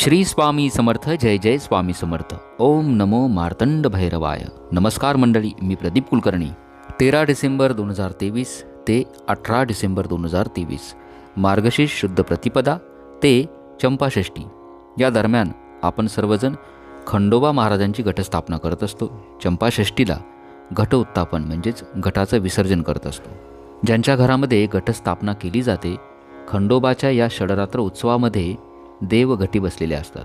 श्री स्वामी समर्थ जय जय स्वामी समर्थ. ओम नमो मार्तंड भैरवाय. नमस्कार मंडळी मी प्रदीप कुलकर्णी. तेरा डिसेंबर दोन हजार तेवीस ते अठरा डिसेंबर दोन हजार तेवीस. मार्गशीर्ष शुद्ध प्रतिपदा ते चंपाषष्ठी. या दरम्यान आपण सर्वजण खंडोबा महाराजांची घटस्थापना करत असतो. चंपाषष्ठीला घट उत्तापन म्हणजेच घटाचं विसर्जन करत असतो. ज्यांच्या घरामध्ये घटस्थापना केली जाते खंडोबाच्या या षडरात्र उत्सवामध्ये देव घटी बसलेले असतात.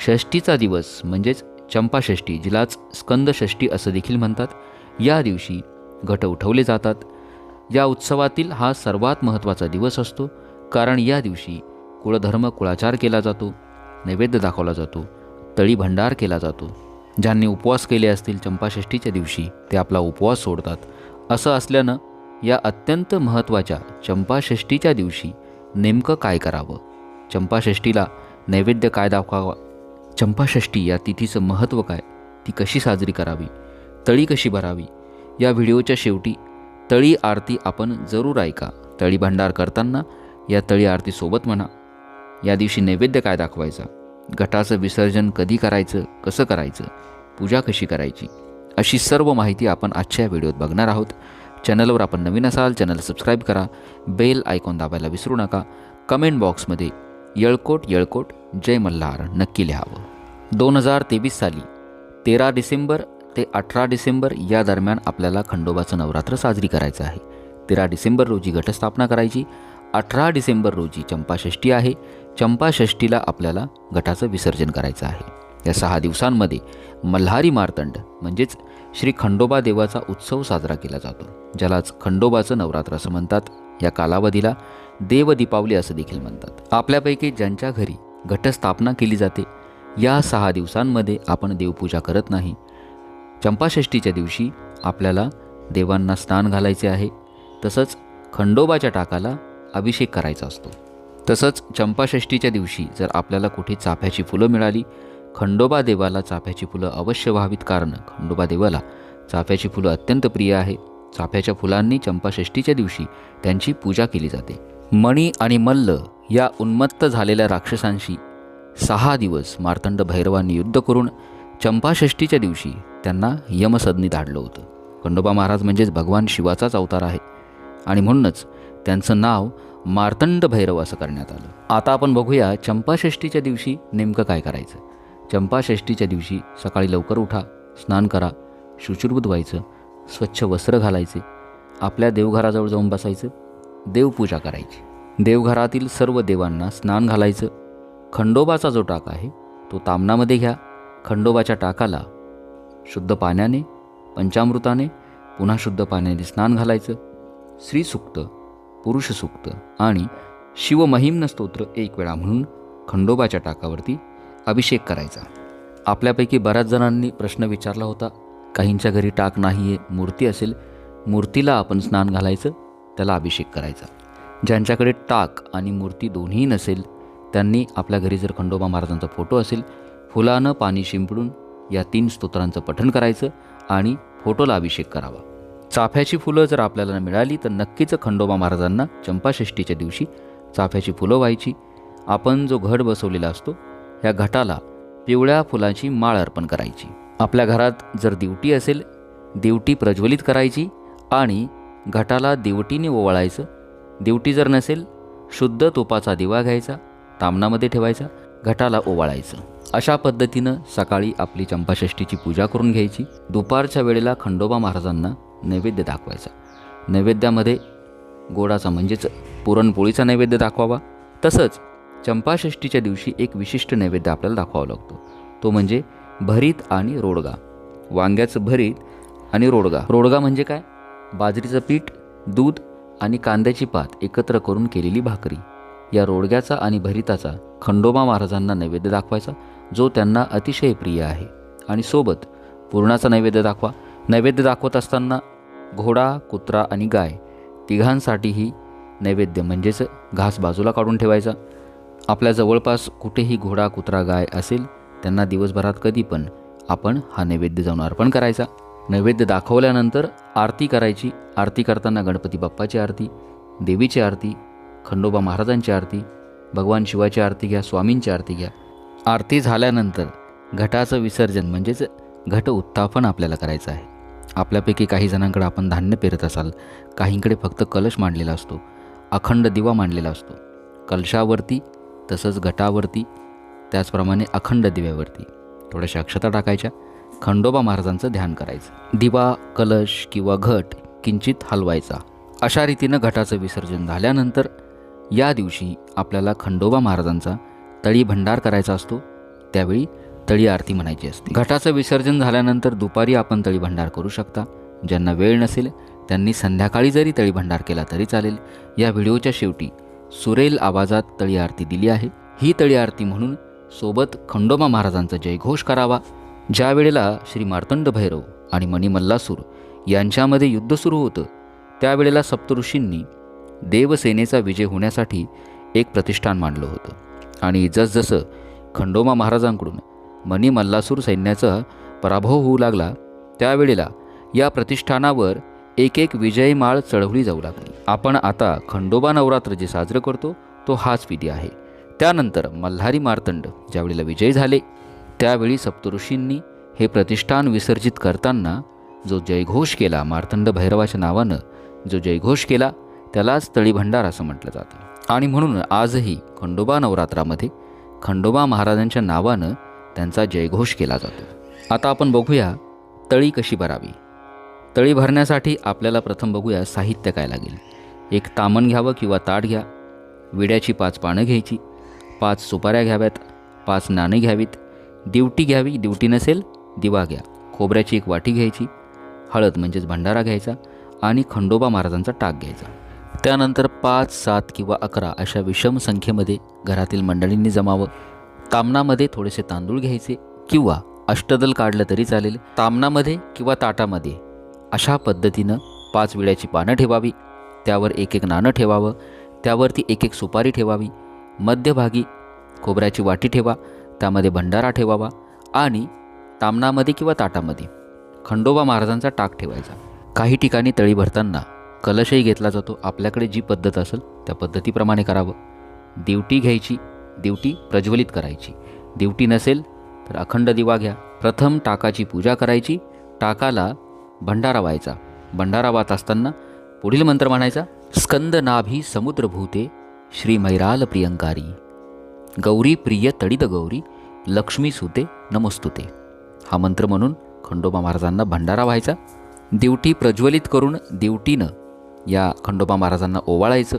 षष्टीचा दिवस म्हणजेच चंपाषष्ठी जिलाच स्कंदषष्ठी असं देखील म्हणतात. या दिवशी घट उठवले जातात. या उत्सवातील हा सर्वात महत्त्वाचा दिवस असतो. कारण या दिवशी कुळधर्म कुळाचार केला जातो नैवेद्य दाखवला जातो तळी भंडार केला जातो. ज्यांनी उपवास केले असतील चंपाषष्ठीच्या दिवशी ते आपला उपवास सोडतात. असं असल्यानं या अत्यंत महत्त्वाच्या चंपाषष्ठीच्या दिवशी नेमकं काय करावं? चंपाषष्ठीला नैवेद्य काय दाखवावा? चंपाषष्ठी या तिथीचं महत्त्व काय? ती कशी साजरी करावी? तळी कशी भरावी? या व्हिडिओच्या शेवटी तळी आरती आपण जरूर ऐका. तळी भंडार करताना या तळी आरतीसोबत म्हणा. या दिवशी नैवेद्य काय दाखवायचा? घटाचं विसर्जन कधी करायचं? कसं करायचं? पूजा कशी करायची? अशी सर्व माहिती आपण आजच्या व्हिडिओत बघणार आहोत. चॅनलवर आपण नवीन असाल चॅनल सबस्क्राईब करा. बेल आयकॉन दाबायला विसरू नका. कमेंट बॉक्समध्ये येळकोट येळकोट जय मल्हार नक्की लिहावं. दोन हजार तेवीस साली तेरा डिसेंबर ते अठरा डिसेंबर या दरम्यान आपल्याला खंडोबाचं नवरात्र साजरी करायचं आहे. तेरा डिसेंबर रोजी घटस्थापना करायची अठरा डिसेंबर रोजी चंपाषष्ठी आहे. चंपाषष्ठीला आपल्याला गटाचं विसर्जन करायचं आहे. या सहा दिवसांमध्ये मल्हारी मार्तंड म्हणजेच श्री खंडोबा देवाचा उत्सव साजरा केला जातो ज्यालाच खंडोबाचं नवरात्र असं म्हणतात. या कालावधीला देव दीपावली असं देखील म्हणतात. आपल्यापैकी ज्यांच्या घरी घटस्थापना केली जाते. या सहा दिवसांमध्ये आपण देवपूजा करत नाही. चंपाषष्ठीच्या दिवशी आपल्याला देवांना स्नान घालायचे आहे. तसंच खंडोबाच्या टाकाला अभिषेक करायचा असतो. तसंच चंपाषष्ठीच्या दिवशी जर आपल्याला कुठे चाफ्याची फुलं मिळाली खंडोबा देवाला चाफ्याची फुलं अवश्य व्हावीत कारण खंडोबा देवाला चाफ्याची फुलं अत्यंत प्रिय आहे. चाफ्याच्या फुलांनी चंपाषष्ठीच्या दिवशी त्यांची पूजा केली जाते. मणी आणि मल्ल या उन्मत्त झालेल्या राक्षसांशी सहा दिवस मार्तंड भैरवांनी युद्ध करून चंपाषष्ठीच्या दिवशी त्यांना यमसदनी धाडलं होतं. खंडोबा महाराज म्हणजेच भगवान शिवाचाच अवतार आहे आणि म्हणूनच त्यांचं नाव मार्तंड भैरव असं करण्यात आलं. आता आपण बघूया चंपाषष्ठीच्या दिवशी नेमकं काय करायचं. चंपाषष्ठीच्या दिवशी सकाळी लवकर उठा स्नान करा शुचिर्भूत व्हायचं स्वच्छ वस्त्र घालायचे आपल्या देवघराजवळ जाऊन बसायचं देवपूजा करायची. देवघरातील सर्व देवांना स्नान घालायचं. खंडोबाचा जो टाक आहे तो तामणामध्ये घ्या. खंडोबाच्या टाकाला शुद्ध पाण्याने पंचामृताने पुन्हा शुद्ध पाण्याने स्नान घालायचं. श्रीसुक्त पुरुष सुक्त आणि शिवमहिम्न स्तोत्र एक वेळा म्हणून खंडोबाच्या टाकावरती अभिषेक करायचा. आपल्यापैकी बऱ्याच जणांनी प्रश्न विचारला होता काहींच्या घरी टाक नाही आहे मूर्ती असेल मूर्तीला आपण स्नान घालायचं त्याला अभिषेक करायचा. ज्यांच्याकडे टाक आणि मूर्ती दोन्ही नसेल त्यांनी आपल्या घरी जर खंडोबा महाराजांचा फोटो असेल फुलानं पाणी शिंपडून या तीन स्तोत्रांचं पठण करायचं आणि फोटोला अभिषेक करावा. चाफ्याची फुलं जर आपल्याला मिळाली तर नक्कीच खंडोबा महाराजांना चंपाषष्ठीच्या दिवशी चाफ्याची फुलं व्हायची. आपण जो घट बसवलेला असतो या घटाला पिवळ्या फुलांची माळ अर्पण करायची. आपल्या घरात जर दिवटी असेल दिवटी प्रज्वलित करायची आणि घटाला दिवटीने ओवाळायचं दिवटी जर नसेल शुद्ध तुपाचा दिवा घ्यायचा तामणामध्ये ठेवायचा घटाला ओवाळायचं. अशा पद्धतीनं सकाळी आपली चंपाषष्ठीची पूजा करून घ्यायची. दुपारच्या वेळेला खंडोबा महाराजांना नैवेद्य दाखवायचा. नैवेद्यामध्ये गोडाचा म्हणजेच पुरणपोळीचा नैवेद्य दाखवावा. तसंच चंपाषष्ठीच्या दिवशी एक विशिष्ट नैवेद्य आपल्याला दाखवावा लागतो. तो म्हणजे भरीत आणि रोडगा. वांग्याचं भरीत आणि रोडगा. रोडगा म्हणजे काय? बाजरीचं पीठ दूध आणि कांद्याची पात एकत्र करून केलेली भाकरी या रोडग्याचा आणि भरिताचा खंडोबा महाराजांना नैवेद्य दाखवायचा जो त्यांना अतिशय प्रिय आहे. आणि सोबत पूर्णाचा नैवेद्य दाखवा. नैवेद्य दाखवत असताना घोडा कुत्रा आणि गाय तिघांसाठीही नैवेद्य म्हणजेच घास बाजूला काढून ठेवायचा. आपल्या जवळपास कुठेही घोडा कुत्रा गाय असेल त्यांना दिवसभरात कधी पण आपण हा नैवेद्य जाऊन अर्पण करायचा. नैवेद्य दाखवल्यानंतर आरती करायची. आरती करताना गणपती बाप्पाची आरती देवीची आरती खंडोबा महाराजांची आरती भगवान शिवाची आरती घ्या स्वामींची आरती घ्या. आरती झाल्यानंतर घटाचं विसर्जन म्हणजेच घट उत्थापन आपल्याला करायचं आहे. आपल्यापैकी काही जणांकडे आपण धान्य पेरत असाल काहींकडे फक्त कलश मांडलेला असतो अखंड दिवा मांडलेला असतो. कलशावरती तसंच घटावरती त्याचप्रमाणे अखंड दिव्यावरती. थोड्याशा अक्षता टाकायच्या. खंडोबा महाराजांचं ध्यान करायचं. दिवा कलश किंवा घट किंचित हलवायचा. अशा रीतीनं घटाचं विसर्जन झाल्यानंतर या दिवशी आपल्याला खंडोबा महाराजांचा तळी भंडार करायचा असतो. त्यावेळी तळी आरती म्हणायची असते. घटाचं विसर्जन झाल्यानंतर दुपारी आपण तळी भंडार करू शकता. ज्यांना वेळ नसेल त्यांनी संध्याकाळी जरी तळी भंडार केला तरी चालेल. या व्हिडिओच्या शेवटी सुरेल आवाजात तळी आरती दिली आहे. ही तळी आरती म्हणून सोबत खंडोबा महाराजांचा जयघोष करावा. ज्या वेळेला श्री मार्तंड भैरव आणि मणिमल्लासूर यांच्यामध्ये युद्ध सुरू होतं त्यावेळेला सप्तऋषींनी देवसेनेचा विजय होण्यासाठी एक प्रतिष्ठान मांडलं होतं. आणि जसजसं खंडोबा महाराजांकडून मणिमल्लासूर सैन्याचा पराभव होऊ लागला त्यावेळेला या प्रतिष्ठानावर एक एक विजयमाळ चढवली जाऊ लागली. आपण आता खंडोबा नवरात्र जे साजरं करतो तो हाच विधी आहे. त्यानंतर मल्हारी मार्तंड ज्यावेळेला विजयी झाले त्यावेळी सप्तऋषींनी हे प्रतिष्ठान विसर्जित करताना जो जयघोष केला मार्तंड भैरवाच्या नावानं जो जयघोष केला त्यालाच तळी भंडार असं म्हटलं जातं. आणि म्हणून आजही खंडोबा नवरात्रामध्ये खंडोबा महाराजांच्या नावानं त्यांचा जयघोष केला जातो. आता आपण बघूया तळी कशी भरावी. तळी भरण्यासाठी आपल्याला प्रथम बघूया साहित्य काय लागेल. एक तामण घ्यावं किंवा ताट घ्या. विड्याची पाच पानं घ्यायची. पाच सुपाऱ्या घ्याव्यात. पाच नाणी घ्यावीत. दिवटी घ्यावी दिवटी नसेल दिवा घ्या. खोबऱ्याची एक वाटी घ्यायची हळद म्हणजेच भंडारा घ्यायचा आणि खंडोबा महाराजांचा टाक घ्यायचा. त्यानंतर पाच सात किंवा अकरा अशा विषम संख्येमध्ये घरातील मंडळींनी जमावं. तामणामध्ये थोडेसे तांदूळ घ्यायचे किंवा अष्टदल काढलं तरी चालेल. तामणामध्ये किंवा ताटामध्ये अशा पद्धतीनं पाच विड्याची पानं ठेवावी. त्यावर एक एक नाणं ठेवावं. त्यावरती एक एक सुपारी ठेवावी. मध्यभागी खोबऱ्याची वाटी ठेवा. त्यामध्ये भंडारा ठेवावा आणि तामणामध्ये किंवा ताटामध्ये खंडोबा महाराजांचा टाक ठेवायचा. काही ठिकाणी तळी भरताना कलशही घेतला जातो. आपल्याकडे जी पद्धत असेल त्या पद्धतीप्रमाणे करावं. दिवटी घ्यायची दिवटी प्रज्वलित करायची. दिवटी नसेल तर अखंड दिवा घ्या. प्रथम टाकाची पूजा करायची. टाकाला भंडारा व्हायचा. भंडारा वाहत असताना पुढील मंत्र म्हणायचा स्कंदनाभी समुद्रभूते श्री मैराल प्रियंकारी. गौरी प्रिय तडित गौरी लक्ष्मी सुते नमस्तुते. हा मंत्र म्हणून खंडोबा महाराजांना भंडारा व्हायचा. दिवटी प्रज्वलित करून दिवटीनं या खंडोबा महाराजांना ओवाळायचं.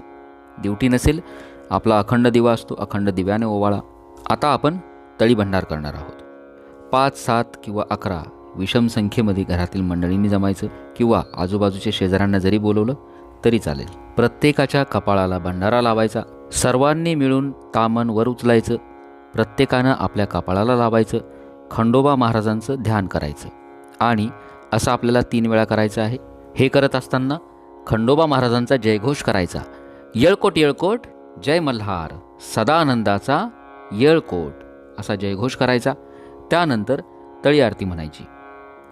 दिवटी नसेल आपला अखंड दिवा असतो अखंड दिव्याने ओवाळा. आता आपण तळी भंडार करणार आहोत. पाच सात किंवा अकरा विषम संख्येमध्ये घरातील मंडळींनी जमायचं किंवा आजूबाजूच्या शेजाऱ्यांना जरी बोलवलं तरी चालेल. प्रत्येकाच्या कपाळाला भंडारा लावायचा. सर्वांनी मिळून तामन वर उचलायचं प्रत्येकानं आपल्या कपाळाला लावायचं खंडोबा महाराजांचं ध्यान करायचं. आणि असं आपल्याला तीन वेळा करायचं आहे. हे करत असताना खंडोबा महाराजांचा जयघोष करायचा. येळकोट येळकोट जय मल्हार. सदानंदाचा येळकोट असा जयघोष करायचा. त्यानंतर तळी आरती म्हणायची.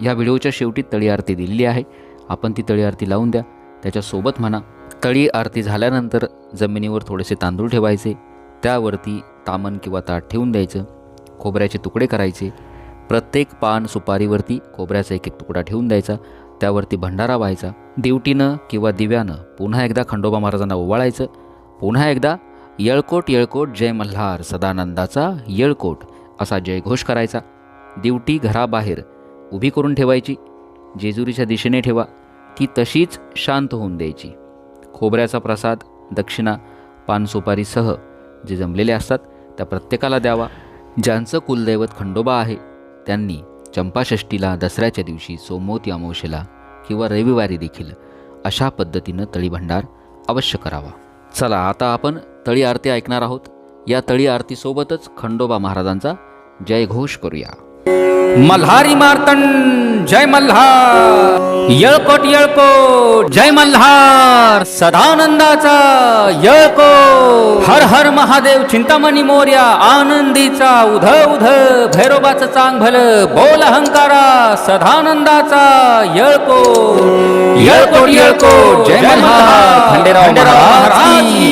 ह्या व्हिडिओच्या शेवटी तळी आरती दिलेली आहे. आपण ती तळी आरती लावून द्या. त्याच्यासोबत म्हणा तळी आरती झाल्यानंतर जमिनीवर थोडेसे तांदूळ ठेवायचे. त्यावरती तामन किंवा ताट ठेवून द्यायचं. खोबऱ्याचे तुकडे करायचे. प्रत्येक पान सुपारीवरती खोबऱ्याचा एक एक तुकडा ठेवून द्यायचा. त्यावरती भंडारा व्हायचा. दिवटीनं किंवा दिव्यानं पुन्हा एकदा खंडोबा महाराजांना ओवाळायचं. पुन्हा एकदा येळकोट येळकोट जय मल्हार सदानंदाचा येळकोट असा जयघोष करायचा. दिवटी घराबाहेर उभी करून ठेवायची. जेजुरीच्या दिशेने ठेवा. ती तशीच शांत होऊन द्यायची. खोबऱ्याचा प्रसाद दक्षिणा पानसुपारीसह जे जमलेले असतात त्या प्रत्येकाला द्यावा. ज्यांचं कुलदैवत खंडोबा आहे त्यांनी चंपाषष्टीला दसऱ्याच्या दिवशी सोमवती अमावशेला किंवा रविवारी देखील अशा पद्धतीनं तळीभंडार अवश्य करावा. चला आता आपण तळी आरती ऐकणार आहोत. या तळी आरतीसोबतच खंडोबा महाराजांचा जयघोष करूया. मल्हारी मार्तंड जय मल्हार. येळकोट येळकोट जय मल्हार. सदानंदाचा येळकोट. हर हर महादेव चिंतामणी मोर्या आनंदीचा उध उध भैरोबाचं चांग भल बोल अहंकारा सदानंदाचा येळकोट. येळकोट येळकोट जय मल्हार. खंडेराव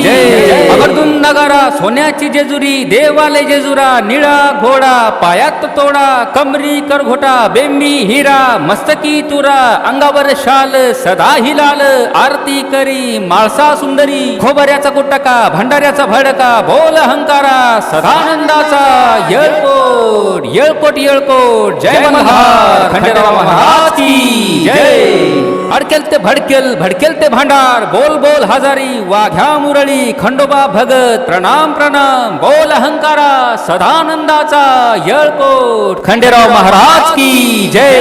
जय. अगरदुन नगारा सोन्याची जेजुरी देवाले जेजुरा निळा घोडा पायात तोडा कमरी करघोटा बेंबी हिरा मस्तकी तुरा अंगावर शाल सदा ही लाल आरती करी माळसा सुंदरी खोबऱ्याचा कुटका भंडाऱ्याचा भडका बोल अहंकारा सदानंदाचा येळकोट येळकोट येळकोट जय मल्हार खंडेराव महाराज की जय. अडकेल ते भडकेल भडकेल ते भांडार बोल बोल हजारी वाघ्या मुरळी खंडोबा भगत प्रणाम प्रणाम बोल अहंकारा सदानंदाचा येळकोट खंडेराव महाराज की जय.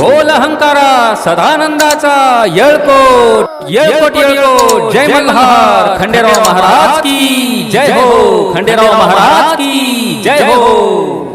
बोल अहंकारा सदानंदाचा येळकोट येळकोट येळकोट. जय मल्हार खंडेराव महाराज की जय हो. खंडेराव महाराज की जय हो.